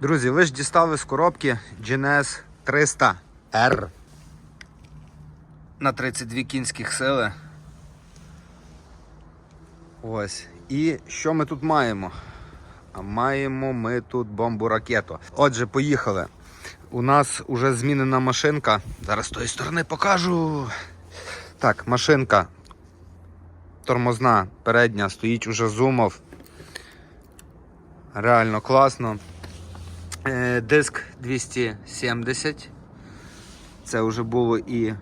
Друзі, ви ж дістали з коробки GNS 300R на 32 кінських сили. Ось. І що ми тут маємо? А маємо ми тут бомбу ракету. Отже, поїхали. У нас вже змінена машинка. Зараз з тої сторони покажу. Так, машинка тормозна передня стоїть уже зумов. Реально класно. Е, Диск 270. Це вже було і е,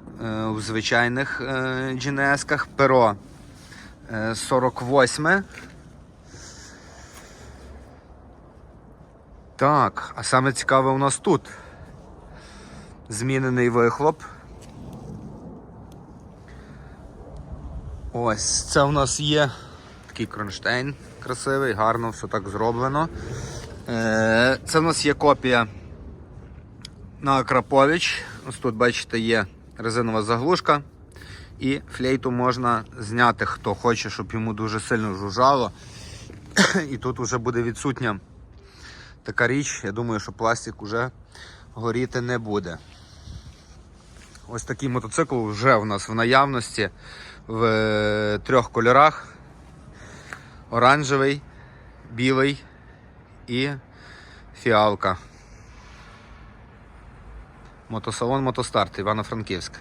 в звичайних е, GNS-ках. Перо е, 48. Так, а саме цікаве у нас тут. Змінений вихлоп. Ось це у нас є такий кронштейн красивий, гарно все так зроблено. Е, Це у нас є копія на Акрапович. Ось тут, бачите, є резинова заглушка. І флейту можна зняти, хто хоче, щоб йому дуже сильно жужжало. І тут вже буде відсутня така річ. Я думаю, що пластик вже горіти не буде. Ось такий мотоцикл вже в нас в наявності в е, трьох кольорах: оранжевий, білий і фіалка. Мотосалон Мотостарт Івано-Франківськ.